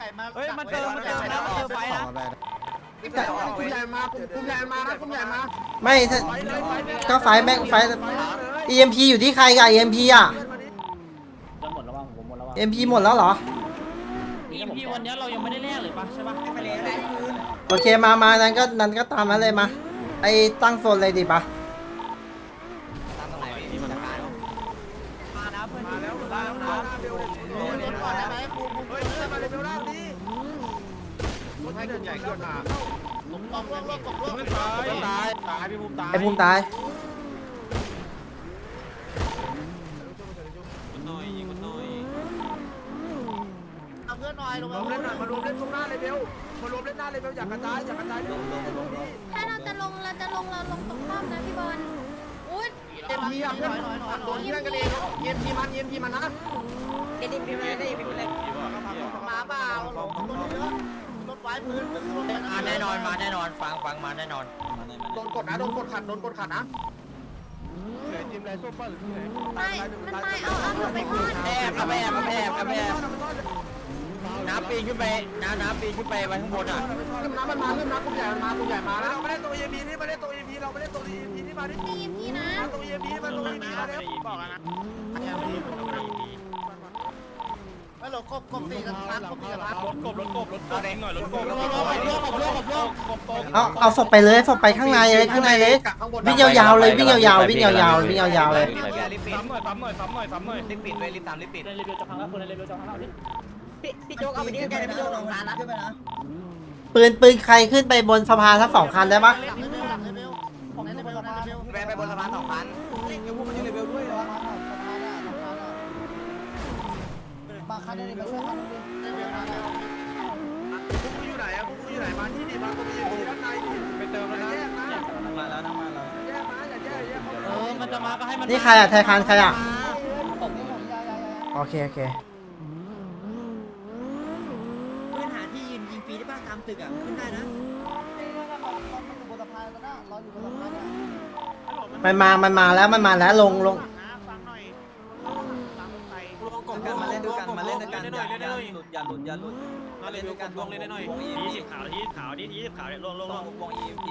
เฮ้ยมันเติมมันเติมแล้วมันเติมไฟนะกลุ่มใหญ่มากลุ่มใหญ่มานะกลุ่มใหญ่มาไม่ถ้าก็ไฟแม่งไฟ EMP อยู่ที่ใครกับ EMP อะจะหมดแล้วบ้างผมหมดแล้วบ้าง EMP หมดแล้วเหรอ EMP วันนี้เรายังไม่ได้แลกเลยปะใช่ปะไม่ได้แลกคืนโอเคมามานั้นก็นั้นก็ตามนั้นเลยมา ไอ้ตั้งโซนเลยดีปะ ให้กลุ่มใหญ่ขึ้นมาลงต้องลงลงตกลงตายตายตายพี่ภูมิตายไอ้ภูมิตายเอาเพื่อนหน่อยลงมารวมเล่นหน่อยมารวมเล่นตรงหน้าเลยเบลมารวมเล่นหน้าเลยเบลอยากกระจายอยากกระจายลงลงลงถ้าเราจะลงเราจะลงเราลงตรงป้อมนะพี่บอลอุ้ยเอ็มพีอะเพื่อนโดนเพื่อนกันเองเอ็มพีมันเอ็มพีมันนะเด็ดพี่เลยเด็ดพี่เลยมาเปล่าลงรถเยอะ ไว้พื้นมาแน่นอนมาแน่นอนฟังฟังมาแน่นอนโดนกดนะโดนกดขัดโดนกดขัดนะไม่มันตายเอาเอาเราไปทอดแอบกับแอบกับแอบกับแอบน้ำปีนขึ้นไปน้ำน้ำปีนขึ้นไปไว้ข้างบนอะเริ่มน้ำมันมาเริ่มน้ำกลุ่มใหญ่มันมากลุ่มใหญ่มาแล้วเราไม่ได้ตัวเอ็มพีนี่มาได้ตัวเอ็มพีเราไม่ได้ตัวเอ็มพีนี่มาดิตีพี่นะมาตัวเอ็มพีมาตัวเอ็มพีมาแล้วบอกนะ ไม่หลกบกบตีกันพักกบตีกันพักรถกบรถกบรถกบหน่อยรถกบรถกกบบกบกบกบกบกบเอาเอาศพไปเลยศพไปข้างในเลยข้างในเลยวิ่งยาวๆเลยวิ่งยาวๆวิ่งยาวๆวิ่งยาวๆเลยซ้ำหน่อยซ้ำหน่อยซ้ำหน่อยซ้ำหน่อยรีบปิดเลยรีบตามรีบปิดเลยรีบจะพังแล้วคนเลยรีบจะพังแล้วพี่โจ๊กเอาไปนี่กันพี่โจ๊กลงมานะปืนปืนใครขึ้นไปบนสะพานทั้งสองคันได้ปะไปบนสะพานสอง พันอยู่ไหนอะพวกกูอยู่ไหนมาที่นี่มาตัวเอ็มพีด้านในไปเติมแล้วนะแยกนะมาแล้วนะมาแล้วแยกนะอย่าแยกแยกเออมันจะมาก็ให้มันนี่ใครอะไทยคานใครอะโอเคโอเค พื้นหาที่ยืนยิงฟรีได้ป่ะตามตึกอะขึ้นได้นะ มันมา มันมาแล้ว มันมาแล้วลงลง อย่าหลุดอย่าหลุดอย่าหลุดมาเลยดูกันวงเลยหน่อยยี่สิบขาวยี่สิบขาวนี่ยี่สิบขาวเนี่ยลงลงลลงงวง EMP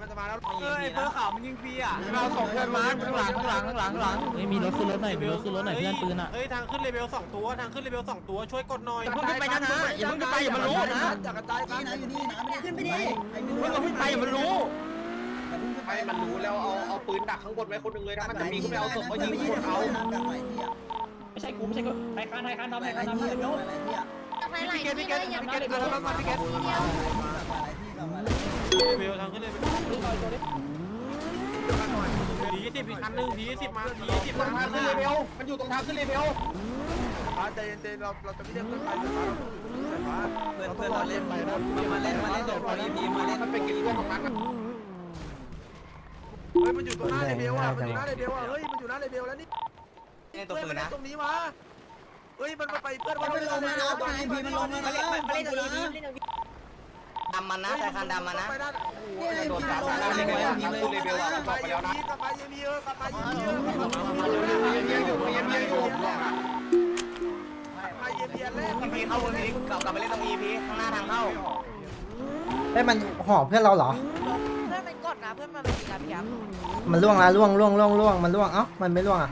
มันจะมาแล้วเฮ้ยเบอร์ขาวมันยิงฟรีอะเราส่งเพื่อนมาข้างหลังข้างหลังข้างหลังข้างหลังไม่มีรถขึ้นรถหน่อยมีรถขึ้นรถหน่อยเพื่อนปืนอะเฮ้ยทางขึ้นเลเวลสองตัวทางขึ้นเลเวลสองตัวช่วยกดหน่อยอย่าเพิ่งขึ้นไปนะนะอย่าเพิ่งขึ้นไปอย่ามันรู้นะอย่ากระจายกันนี่นะอยู่นี่นะไม่ได้ขึ้นไปดิไอ้ไม่เพิ่งรู้ขึ้นไปอย่ามันรู้แต่พุ่งขึ้น ไปไม่มันรู้แล้วเอาเอาปืนดักข้างบนไว้คนหนึ่งเลยถ้ามันจะมีก็ไปเอาศพเขายิงคนเขาดักหลายที่อะไม่ใช่กูไม่ใช่กูไทยคานไทยคานทำหไทลายยคานที่ทำอะเดี๋ยวหลายที่อะหลายหลายที่เลยอย่าพี่เกตพี่เกตพี่เกตมาพี่เกตทีเดียวหลายที่กับอะไรเลเวลทางขึ้นเลเวลทียี่สิบอีกคันหนึ่งทียี่สิบมาทียี่สิบตรงมาทางขึ้นเลเวลมันอยู่ตรงทางขึ้นเลเวลใจเย็นๆเราเราจะไม่เรียกเพื่อนไปแต่ว่าเพื่อนเพื่อนเราเล่นไปนะมาเล่นมาเล่นโดด EMP มาเล่นมันเป็นกิจกรรมของมัน เฮ้ยมันอยู่ตรงหน้าเลเวลอะมันอยู่หน้าเลเวลอะเฮ้ยมันอยู่หน้าเลเวลแล้วนี่เล่นตัวปืนนะตรงนี้มาเฮ้ยมันไปเพื่อนมันลงแล้วนะตรงไอ้พีมันลงแล้วนะไม่ได้ตัวนี้ดำมันนะไทยคานดำมันนะไปด้านเนี่ยโดนพีสามลงแล้แล้ววเลเลยเวลเลยอะบอกไปแล้วนะกลับมาเยมีเออกลับมาเยมีเออกลับมาเยมีอยู่เยมีอยู่มาเยมีแรก EMP เข้าวงนี้กลับกลับไปเล่นตรง EMP ข้างหน้าทางเข้าเฮ้ยมันห่อเพื่อนเราเหรอเพื่อ นมันกดนะเพื่อนมันเป็นสีกับพี่ยับมันล่วงแล้วล่วงล่วงล่วงล่วงมันล่วงเอ้ามันไม่ล่วงอะ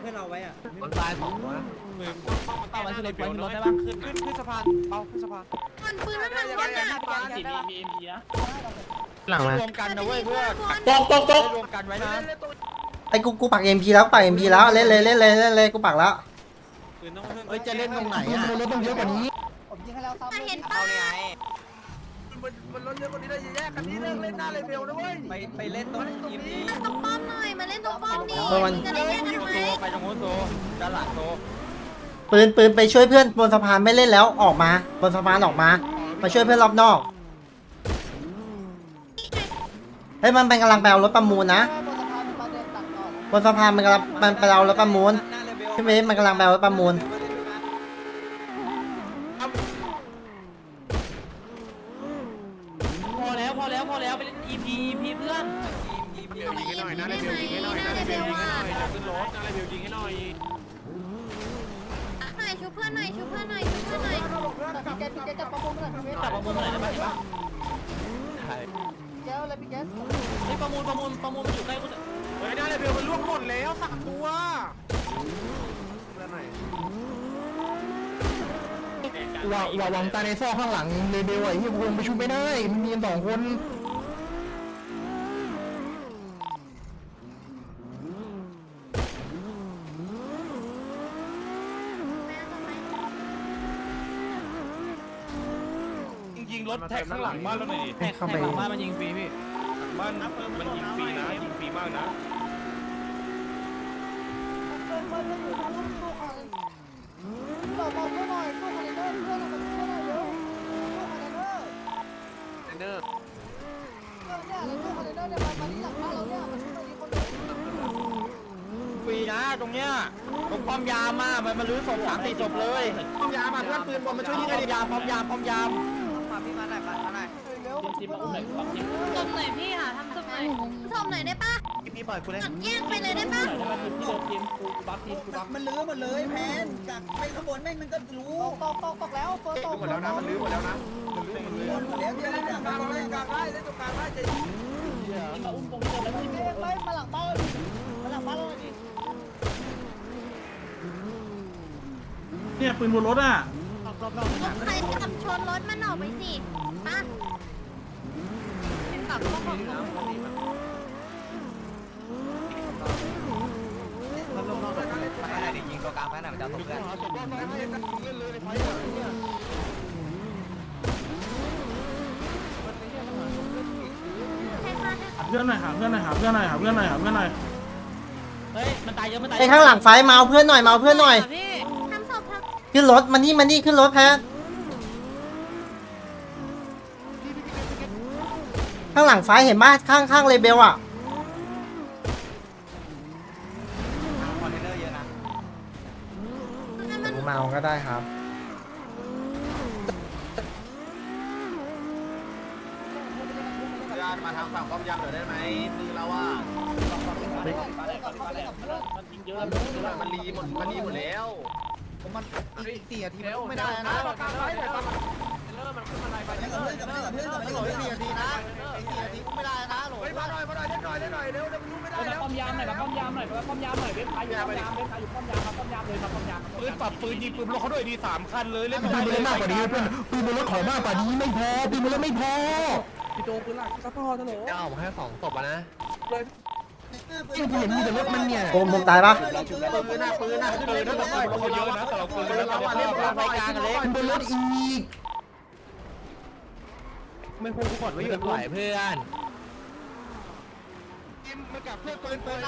เพื่อนเราไว้อะคนตายสองตัวเอาไว้ขึ้นรถไว้ขึ้นรถได้ปะขึ้นขึ้นขึ้นสะพานเอาขึ้นสะพานมันปืนมันมันยันอะสีมีมีเอ็มพีนะหลังมารวมกันนะเว้ยเพื่อนตกตกตกรวมกันไว้นะไอ้กูกูปักเอ็มพีแล้วปักเอ็มพีแล้วเล่นเลยเล่นเลยเล่นเลยกูปักแล้วปืนต้องเฮ้ยจะเล่นตรงไหนอะรถต้องเยอะกว่านี้ผมยิงให้แล้วซ้ำถ้าเห็นเอาป้าเนี่ยไง มันมันรถเยอะกว่านี้ได้แยกกันนี้เลิกเล่นหน้าเลเวลนะเว้ยไปไปเล่นตรง EMP ตรงป้อมหน่อยมาเล่นตรงป้อมดิจะได้แยกกันทำไมโซไปตรงโน้นโซด้านหลังโซปืนปืนไปช่วยเพื่อนบนสะพานไม่เล่นแล้วออกมาบนสะพานออกมามาช่วยเพื่อนรอบนอกเฮ้ยมันเป็นกำลังไปเอารถประมูลนะบนสะพานมันกำลังมันไปเอารถประมูลพี่เมย์มันกำลังไปเอารถประมูล อแล้วพอแล้วพอแล้วไปเล่เพื่อนอยู่ยิงให้หน่อยนะเลเบลยิงให้หน่อยนะเลเบลยิงให้หน่อยจะขึ้นรถนะเลเบลยิงให้หน่อยหน่อยชุบเพื่อนหน่อยชุบเพื่อนหน่อยชุบเพื่อนหน่อยพี่แกพี่แกจับประมูลหน่อยได้ไหมเห็นปะแก้วอะไรพี่แก้วไอ้ประมูลประมูลประมูลมันอยู่ใกล้กูเฮ้ยนะเลยเบลมันล่วงหมดแล้วสามตัวเพื่อนหน่อยว่าว่าวังตาในซอกข้างหลังเลยเบลไอ้ที่วงไปชุบไม่ได้มันมีสองคน ยิงรถ แท็กข้างหลังบ้านแล้วหน่อยดิให้เข้าไปหลังบ้านมันยิงฟรีพี่บ้านมันยิงฟรีนะยิงฟรีมากนะเราบอกเพื่อนหน่อยตู้คอนเทนเนอร์เพื่อนเรามาช่วยหน่อยเร็วตู้คอนเทนเนอร์เนอร์เนี่ยในตู้คอนเทนเนอร์เนี่ยมามาที่หลังบ้านเราเนี่ยมาช่วยหน่อยดิคนเดียวฟรีนะตรงเนี้ยตรงป้อมยามมามันมาลื้อศพสามสี่ศพเลยป้อมยามาเพื่อนปืนบอลมาช่วยยิงป้กัอนมดิยามป้อมยามป้อมยามเร็ วจิ้มมาอุ้มหน่อยปักจิ้มศพหน่อยพี่ค่ะทำศพหน่อยศพหน่อยได้ปะพี่ปล่อยกูเลยตัดแยกไปเลยได้ปะหน่อยได้ไหมทีมที่เดิมทีมกูบัฟทีมกูบัฟมันลื้อหมดเลยแพนจากไปขบวนแม่งมันก็รู้ตกตกตกแล้วเฟิร์สตกหมดแล้วนะมันลื้อหมดแล้วนะมันลื้อหมดเลยหมดแล้วเดี๋ยวเดี๋ยวกลางได้กลางได้เล่นตรงกลางได้ใจทีมมาอุ้มตรงที่เดิมแล้วทีมไปมาหลังบ้านเราดิมาหลังบ้านเราดิเนี่ยปืนบนรถอะรถใครขับชนรถมันออกไปสิ ปะขับเข้าของยิงตัวกลางแพ้หน่อยมันจะตกเพื่อนหาเพื่อนหน่อยหาเพื่อนหน่อยหาเพื่อนหน่อยหาเพื่อนหน่อยหาเพื่อนหน่อยเฮ้ย มันตายเยอะ มันตายไอ้ข้างหลังไฟมาเอาเพื่อนหน่อยมาเอาเพื่อนหน่อย พี่ ทำศพทำ ขึ้นรถมานี่มานี่ขึ้นรถแพท ข้างหลังไฟเห็นป่ะข้างข้างเลเบลอะคอนเทนเนอร์เยอะนะมันเมาก็ได้ครับญาติมาทางฝั่งป้อมยามหน่อยได้ไหมมือเราอะมันยิงเยอะมันรีหมดมันรีหมดแล้ว มันอีกสี่นาทีไม่ได้นะ กลางได้แต่ตอนเริ่มมันขึ้นมาไล่ไปกับเพื่อนกับเพื่อนกับเพื่อนกับเพื่อนสี่นาทีนะสี่นาทีไม่ได้นะโหลเฮ้ยมาหน่อยมาหน่อยเล่นหน่อยเล่นหน่อยเร็วเดี๋ยวมันรู้ไม่ได้มาแล้วป้อมยามหน่อยมาป้อมยามหน่อยมาป้อมยามหน่อยเว็บขายอยู่ป้อมยามเว็บขายอยู่ป้อมยามมาป้อมยามเลยมาป้อมยามปืนปรับปืนยิงปืนรถเขาด้วยดีสามคันเลยเล่นปืนบนรถมากกว่านี้เพื่อนปืนบนรถขอมากกว่านี้ไม่พอปืนบนรถไม่พอพี่โตปืนหลักซัพพอร์ตฮัลโหลจะเอาแค่สองศพนะที่กูเห็นมีแต่รถมันเนี่ยโอมผมตายปะปืนหน้าปืนหน้าปืนหน้าเขาเยอะนะแต่เราปืนปืนแล้วเราเล่นปืนไปกลางกันเลยปืนบนรถอีก ไม่พูดกูกดไว้อยู่ไหวเพื่อน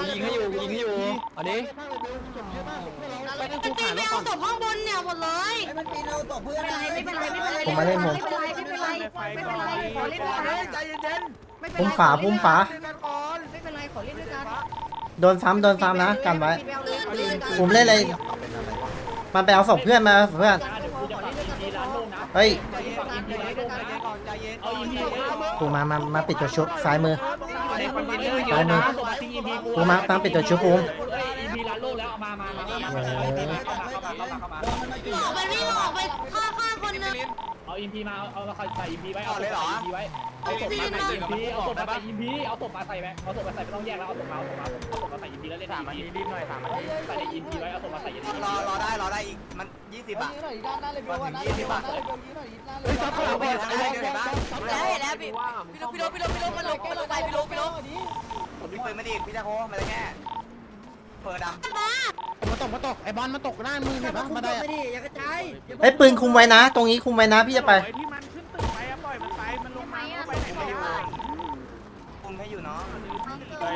ยิงให้อยู่ยิงให้อยู่อันนี้ไปนั่งมักูนตีขาไปแล้วเอาก่อนศพข้างบนเนี่ยหมดเลยมันปีนเราตกเพื่อนไม่เป็นไรไม่เป็นไรไม่เป็นไรผมมาเล่นผมไม่เป็นไรไม่เป็นไรไม่เป็นไรขอเล่นด้วยกันใจเย็นไม่เป็นพุ่มไรฝาพุ่มฝาๆกันก่อนไม่เป็นไรขอเล่นด้วยกันโดนซ้ำโดนซ้ำนะกันไว้ลื่นลื่นผมเล่นอะไรมันไปเอาศพเพื่อนมาเพื่อนเดี๋ยวกูจะปักอินพีร้านโล่งนะ เฮ้ยปักอินพีร้านโล่งนะเอาอินพีกูมามามาปิดตัวชุบซ้ายมือในคอนเทนเนอร์เยซ้าอะยมืนะอส่งมาทิ้งอินพีกูกูมามาปิดตัวชุบภู มีร้านล่งแล้วเอามามามามามาเข้ามาเข้ามาเข้ามาเข้ามาออกไปวิ่งออกไปฆ่าฆ่าคนนึงเอาอินพีมาเอาเอาใส่อินพีไว้เอาเลยเหรออินพีไว้เอาซีนมาใส่อินพีเอาศพมาใส่อินพีเอาศพมาใส่ไหมเอาศพมาใส่ไม่ต้องแยกแล้วเอาศพมาเอาศพมาเอาศพมาใส่อินพีแล้วเล่นอินพีรีบหน่อยถามใส่ในอินพีไว้เอาศพมาใส่อินพีรอรอได้รอได้อีกมันยี่สิบยือะนหน่อยด้านหน้าเลยเบลว่าด้านหน้าเลยยยืนหน่อยด้านหน้าเลยซับเราไปอยู่ทางไหนเดี๋ยวไหนแล้วเห็นแล้วพี่พี่โลพี่โลพี่โลพี่โลมันลงมันลงไปพี่โลพี่โลพี่ปืนมาดิพี่จะโคมาเลยแค่ เปิดดำมามาตกมาตกไอ้บอลมาตกหน้ามือเห็นปะมาได้ไม่ดีอย่ากระจายไอ้ยปืนคุมไว้นะ ตรงนี้คุมไว้นะพี่จะไป ที่มันขึ้นตึกไปอะปล่อยมันไปมันลงมาไปไหนไม่รู้คุมให้อยู่เนาะ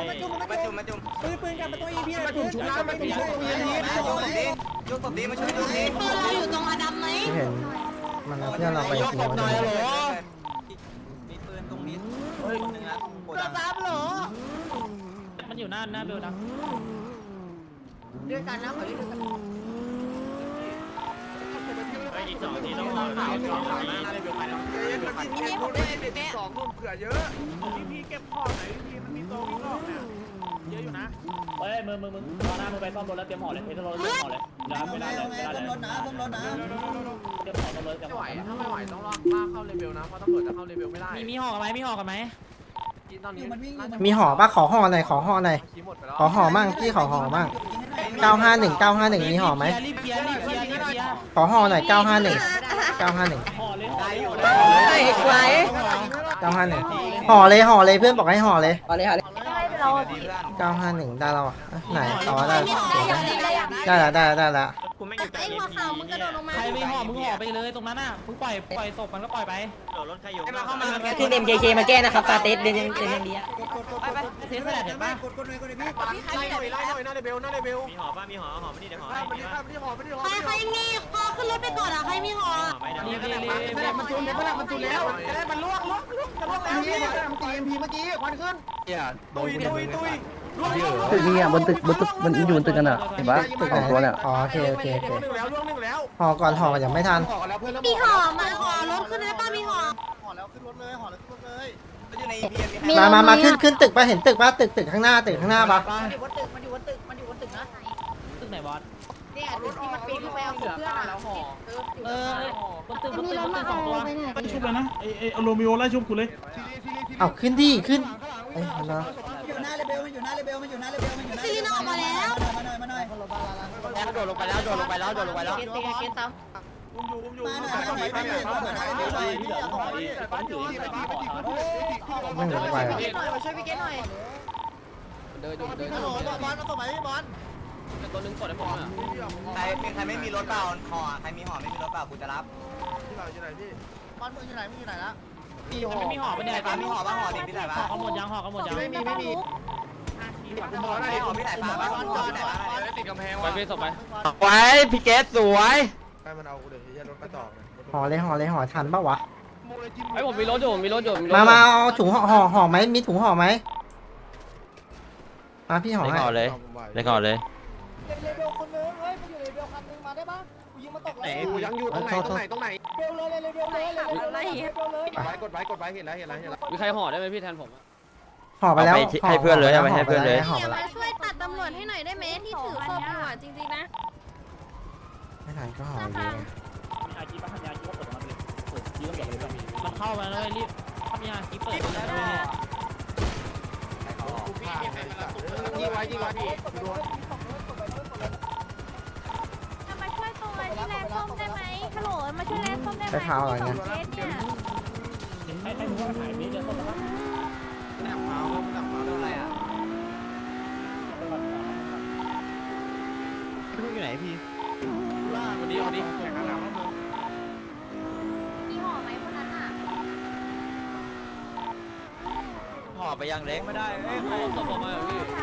มาจุ่มมาจุ่มมาจุ่มปืนปืนกันมาตัวอีพีมาจุ่มชุบน้ำมาจุ่มชุบน้ำยกศพดีมาช่วยดูดิเพื่อนเราอยู่ตรงอดัมไหมที่เห็นมันเอาเพื่อนเราไปยกทีศพหน่อยเหรอมีปืนตรงนี้นึงนะโกดังสามเหรอมันอยู่หน้าหน้าเบลนะ ด้วยกันนะขอเล่นด้วยกันเฮ้ยอีกสองทีต้องห่อขาวสองขาวหน้าหน้าเบลไปแล้วเอ็นมันกินเอ็นนู่นเอ็นเอ็นสองนู่นเผื่อเยอะพี่พี่เก็บขอไหนพี่มันมีตัววิ่งอกเนี่ยเยอะอยู่นะเฮ้ยมึงมึงมึงตอนหน้ามึงไปซ่อมรถแล้วเตรียมห่อเลยเตรียมรถเตรียมห่อเลยเดี๋ยวไม่ได้เลยไม่ได้เลยรถนะรถนะเตรียมห่อรถเลยเตรียมไม่ห่ไหวถ้าไม่ไหวต้องลากลากเข้าเลเวลนะเพราะตำรวจจะเข้าเลเวลไม่ได้มีมีห่อกันไหมมีห่อกันไหมกินตอนอนี้ยู่มันวิ่งอยู่มีห่อปะขอห่อหน่อยขอห่อหน่อยขี้หมดไปแล้วขอห่อมั่งพี่ขอห่อมั่ง เก้าห้าหนึ่งเก้าห้าหนึ่งมีห่อไหมรีบเคลียร์รีบเคลียร์รีบเคลียร์ขอห่อหน่อยเก้าห้าหนึ่งเก้าห้าหนึ่งห่อเลยได้อยู่ไอ้ไกลเก้าห้าหนึ่งห่อเลยห่อเลยเพื่อนบอกให้ห่อเลยเอาเลยเอาเลยเราเก้าห้าหนึ่งได้แล้วอะไหนต่อได้ได้แล้วได้แล้วได้แล้ วกูไม่อยู่ใกล้ไอ้หัวขาวมึงกระโดดลงมาใครไม่ห่อมึงห่อไปเลยตรงนั้นน่ะมึงปล่อยปล่อยศพมันก็ปล่อยไปโดดรถใครอยู่เข้ามาขึ้น MKK มาแก้นะครับฟาเตสเดนเดนเดนเดียไปไปเสียสละเห็นปะกดกดหน่อยกดหน่อยพี่ไล่หน่อยไล่หน่อยหน้าเลเวลหน้าเลเวลมีห่อป่ะมีห่อห่อไม่นี่เดี๋ยวห่อข้าให้มไปดิข้ามไปดิหอไปดิหอใครใครมีคอขึ้นรถไปก่อนอะใครมีหอห่อไปเดี๋ยวรีบรีบรีบรีบมันจุนเดี๋ยวมันจุนแล้วจะได้มันล่วงล่วงล่วงจะล่วงแล้วพี่มันตีเอ็มพีเมื่อกี้ควันขึ้นตุยตุยตุยล่วงล่วง ตึกนี้อะบนตึกบนตึกมันอยู่บนตึกกันอะเห็นปะตึกสองตัวเนี่ยอ๋อโอเคโอเคโอเคล่วงหนึ่งแล้วล่วงหนึ่งแล้วห่อก่อนห่อก่อนยังไม่ทันห่อกันแล้วเพื่อนแล้วมีหอมาหอรถขึ้นได้ป่ะมีหอห่อแล้วขึ้นรถเลยห่อแล้วขึ้นรถเลยอยู่ใน EPM มามามาขึ้นขึ้นตึกปะเห็นตึกปะตึกตึกข้างหน้าตึกข้างหน้าปะมันอยู่บนตึกมันอยู่บนตึกมันอยู่บนตึกนะตึกไหนบอสเนี่ยที่มันปีนขึ้นไปเอาเพื่อนอะแล้วห่อเออคนตึกคนตึกคนตึกสองตัวไล่ชุบเลยนะไอไอโรมิโอไล่ชุบกูเลยเอาขึ้นดิขึ้นเอ้ยเนาะอยู่ หน้าเลเบลมันอยู่หน้าเลเบลมันอยู่หน้าเลเบลมันอยู่หน้าซีนออกมาแล้วมาหน่อยมาหน่อยแล้วโดดลงไปแล้วโดดลงไปแล้วโดดลงไปแล้วเกตเกตเกตซ้อุ้มอยู่รุมอยู่มาหน่อยมาหน่อยมาหน่อยมาหน่อยมาหน่อยพี่อยากขอพี่บ้านอยู่ที่ไหนไม่ไหวำว่ะเกตหน่อยมาช่วยพี่เกตหน่อยฮัลโหลบอลมาส่งไหมบอลตัวนึงกดให้ผมอะใครใครไม่มีรถเปล่าห่อใครมีห่อไม่มีรถเปล่ากูจะรับที่เราอยู่ไหนพี่บอลมึงอยู่ไหนมึงอยู่ไหนละ ไม่มีห่อไปไหนปามีห่อป่ะห่อดิพี่ไหนห่ป่ะอกันหมดยังห่อกันหมดยังไม่มีไม่มีห่อห่อพี่ไหนป่ะบอลบอลไหนป่ะติดกำแพงไปว่ะไปศพไปไว้พี่เกสสวยใครมันเอากูเดี๋ยวจะรถกระจอกห่อเลยห่อเลยห่อทันปะวะไอผมมีรถอยู่มีรถอยู่มามาเอาถุงห่อห่อห่อไหมมีถุงห่อไหมมาพี่ห่อให้เล็กห่อเลยเลเบลคนนึง กูยิงมาตกแล้วกูยังอยู่ตรงไหนตรงไหนตรงไหนเบลเลยเลเบลเลยเลเบลเลยเลเบลเลยกดไว้กดไว้กดไว้เห็นแล้วเห็นแล้วเห็นแล้วมีใครห่อได้ไหมพี่แทนผมห่อไปแล้วให้เพื่อนเลยเอาไปให้เพื่อนเลย ห่ออย่าไปมาแล้วช่วยตัดตำรวจให้หน่อยได้ไหมที่ถือศพอยู่อะจริงๆนะไม่ทันก็ห่อดีมีอาชีพปัญญาชีพก็เปิดมาเลยเปิดยืมตำรวจเลยมันเข้ามาเลยรีบทำยาคีเปิดแล้วด้วยยิงไว้ยิงไว้พี่จะ วยตัวที่แลนส้มได้ไหมฮัลโหลมาช่วยแลนส้มได้ไหมใช้เท้าอะไรเงี้ยเกตเนี่ยให้ให้มึงว่าหายนี้เดี๋ยวต้นนะครับหนักเมาหนักเมาอะไรอะอยู่ไหนพี่วันนี้วันนี้มีหอไหมคนนั้นอะห่อไปยังเล็กไม่ได้เอ้ยใครศพออกมาเหรอพี่ถาม